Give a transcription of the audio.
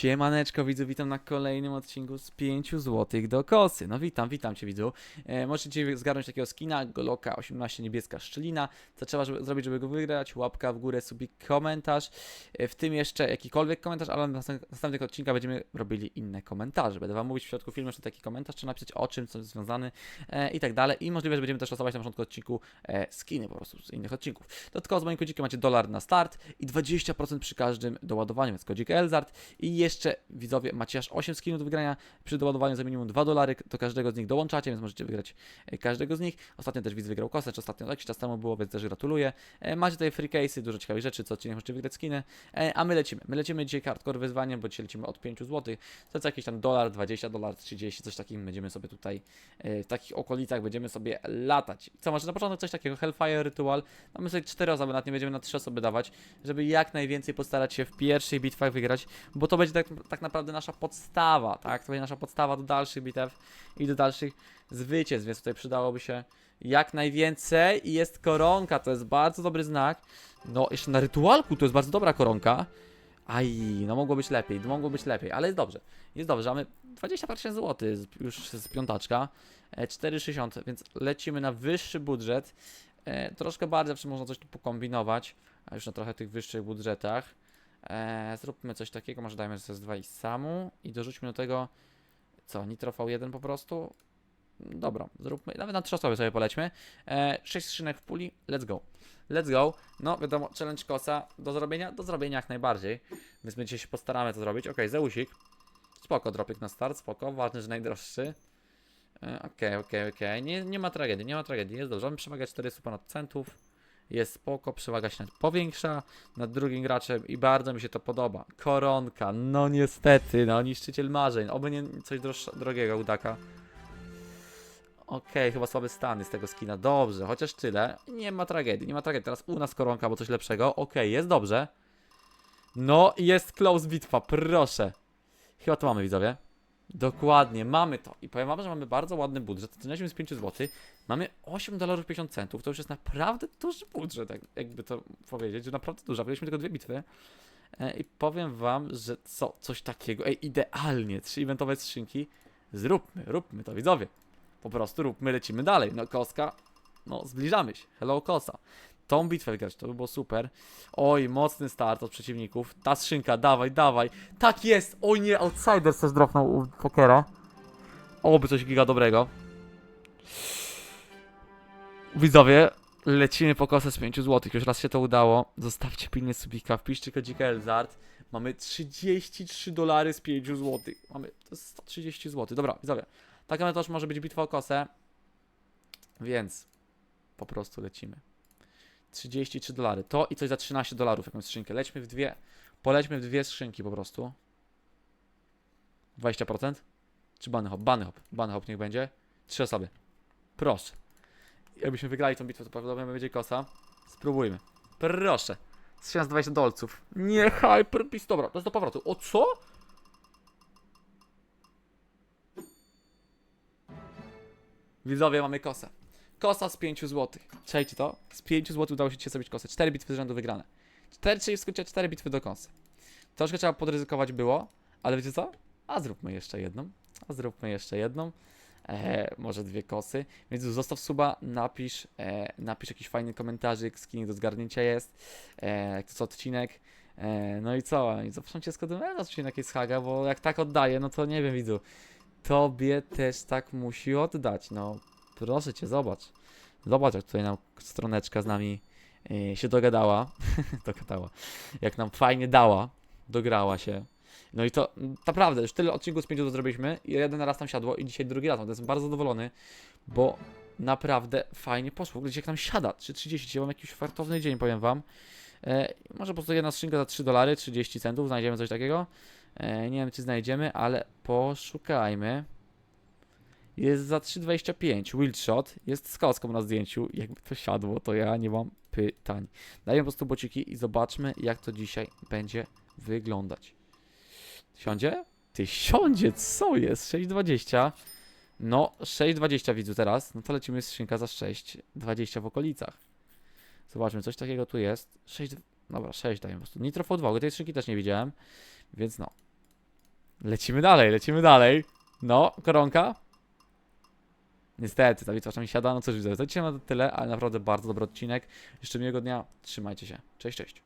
Siemaneczko widzu, witam na kolejnym odcinku z 5 zł do kosy. No witam, witam cię widzu. E, możecie zgarnąć takiego skina, Goloka 18 niebieska szczelina. Co trzeba żeby, zrobić, żeby go wygrać? Łapka w górę, subik, komentarz. E, w tym jeszcze jakikolwiek komentarz, ale na następ- następnych odcinkach będziemy robili inne komentarze. Będę wam mówić w środku filmu jeszcze taki komentarz, czy napisać o czym, co jest związany e, i tak dalej. I możliwe, że będziemy też losować na początku odcinku e, skiny po prostu z innych odcinków. Dodatkowo z moim kodzikiem macie dolar na start i 20% przy każdym doładowaniu, więc kodzik Elzart. I jeszcze widzowie macie aż 8 skinów do wygrania przy doładowaniu za minimum 2 dolary. Do każdego z nich dołączacie, więc możecie wygrać e, każdego z nich. Ostatnio też widz wygrał kosę, czy ostatnio jakiś czas temu było, więc też gratuluję. E, Macie tutaj free case'y, dużo ciekawych rzeczy, co odcinek możecie wygrać skiny. E, A my lecimy. My lecimy dzisiaj hardcore wyzwaniem, bo dzisiaj lecimy od 5 zł. To co jakiś tam dolar, 20 dolar, 30, coś takim będziemy sobie tutaj w takich okolicach będziemy sobie latać. Co może na początek coś takiego, Hellfire Ritual. Mamy sobie 4 osoby, nawet nie będziemy na 3 osoby dawać, żeby jak najwięcej postarać się w pierwszych bitwach wygrać, bo to będzie tak, tak naprawdę nasza podstawa, tak? To będzie nasza podstawa do dalszych bitew i do dalszych zwycięstw, więc tutaj przydałoby się jak najwięcej i jest koronka, to jest bardzo dobry znak. No, jeszcze na rytualku to jest bardzo dobra koronka. Aj, no mogło być lepiej, mogło być lepiej, ale jest dobrze. Jest dobrze, mamy 20 tysięcy złotych z- już z piątaczka, e, 4,60, więc lecimy na wyższy budżet. E, troszkę bardziej zawsze można coś tu pokombinować, a już na trochę tych wyższych budżetach. E, zróbmy coś takiego, może dajmy SS2 i samu i dorzućmy do tego, co, Nitro V1 po prostu? Dobra, zróbmy, nawet na trzy osoby sobie polećmy. E, 6 skrzynek w puli, let's go. Let's go. No wiadomo, challenge kosa do zrobienia? Do zrobienia jak najbardziej, więc my dzisiaj się postaramy to zrobić. Okej, Zeusik. Spoko, dropik na start, spoko, ważne, że najdroższy. E, Okej, okej, okej, nie, nie ma tragedii, nie ma tragedii, jest dobrze, mamy przewagę 400 ponad centów. Jest spoko, przewaga się powiększa nad drugim graczem i bardzo mi się to podoba. Koronka, no niestety, no niszczyciel marzeń, oby nie coś droższa, drogiego udaka. Okej, chyba słaby stan z tego skina, dobrze, chociaż tyle. Nie ma tragedii, nie ma tragedii, teraz u nas koronka, bo coś lepszego. Okej, jest dobrze. No, jest close bitwa, proszę. Chyba to mamy, widzowie. Dokładnie, mamy to. I powiem wam, że mamy bardzo ładny budżet. Zaczynaliśmy z 5 zł. Mamy 8 dolarów 50 centów. To już jest naprawdę duży budżet, jak, jakby to powiedzieć, naprawdę dużo. Mieliśmy tylko dwie bitwy. E, I powiem wam, że co, coś takiego. Ej, idealnie. Trzy eventowe skrzynki. Zróbmy, róbmy to, widzowie. Po prostu róbmy, lecimy dalej. No, koska. No, zbliżamy się. Hello, kosa. Tą bitwę wygrać, to by było super. Oj, mocny start od przeciwników. Ta skrzynka, dawaj, dawaj. Tak jest! Oj nie, Outsider też dropnął u pokera. Oby coś giga dobrego. Widzowie, lecimy po kosę z 5 zł. Już raz się to udało. Zostawcie pilnie subika, wpiszcie kodzika Elzart. Mamy 33 dolary z 5 zł. Mamy to jest 130 zł. Dobra, widzowie. Taka też może być bitwa o kosę. Więc po prostu lecimy. 33 dolary. To i coś za 13 dolarów, jakąś skrzynkę. Lećmy w dwie. Polećmy w dwie skrzynki po prostu. 20%? Czy bany hop? Bany hop. Bany hop niech będzie. Trzy osoby. Proszę. Jakbyśmy wygrali tą bitwę, to prawdopodobnie będzie kosa. Spróbujmy. Proszę. 1020 dolców. Nie hyper beast. Dobra, to jest do powrotu. O co? Widzowie, mamy kosę. Kosa z 5 zł. Czekajcie to. Z 5 zł udało się dzisiaj zrobić kosę. 4 bitwy z rzędu wygrane. 4, czyli w skrócie 4 bitwy do kosy. Troszkę trzeba podryzykować było, ale wiecie co? A zróbmy jeszcze jedną. A zróbmy jeszcze jedną. E, może dwie kosy. Więc zostaw suba, napisz, e, napisz jakiś fajny komentarzyk, skinik do zgarnięcia jest. E, co odcinek. E, no i co? I zapraszam cię z kodem na odcinek jest Haga, bo jak tak oddaję, no to nie wiem widzu. Tobie też tak musi oddać. No proszę cię, zobacz. Zobacz, jak tutaj nam stroneczka z nami e, się dogadała. dogadała. Jak nam fajnie dała. Dograła się. No i to naprawdę, już tyle odcinków z pięciu to zrobiliśmy i jeden raz tam siadło i dzisiaj drugi raz. No, jestem bardzo zadowolony, bo naprawdę fajnie poszło. W ogóle jak nam siada, 3,30, dzisiaj mam jakiś fartowny dzień, powiem wam. E, może po prostu jedna skrzynka za 3 dolary, 30 centów, znajdziemy coś takiego. E, nie wiem czy znajdziemy, ale poszukajmy. Jest za 3,25 Wild Shot, jest z koską na zdjęciu. Jakby to siadło, to ja nie mam pytań. Dajemy po prostu bociki i zobaczmy, jak to dzisiaj będzie wyglądać. Siądzie? Ty siądzie, co jest? 6,20. No, 6,20 widzę teraz. No to lecimy z skrzynka za 6,20 w okolicach. Zobaczmy, coś takiego tu jest. 6, dobra, 6 daję po prostu. Nitro V2, tej skrzynki też nie widziałem, więc no. Lecimy dalej, lecimy dalej. No, koronka. Niestety, ta bitwa czasami siada. No cóż, widzę, to na tyle, ale naprawdę bardzo dobry odcinek. Jeszcze miłego dnia. Trzymajcie się. Cześć, cześć.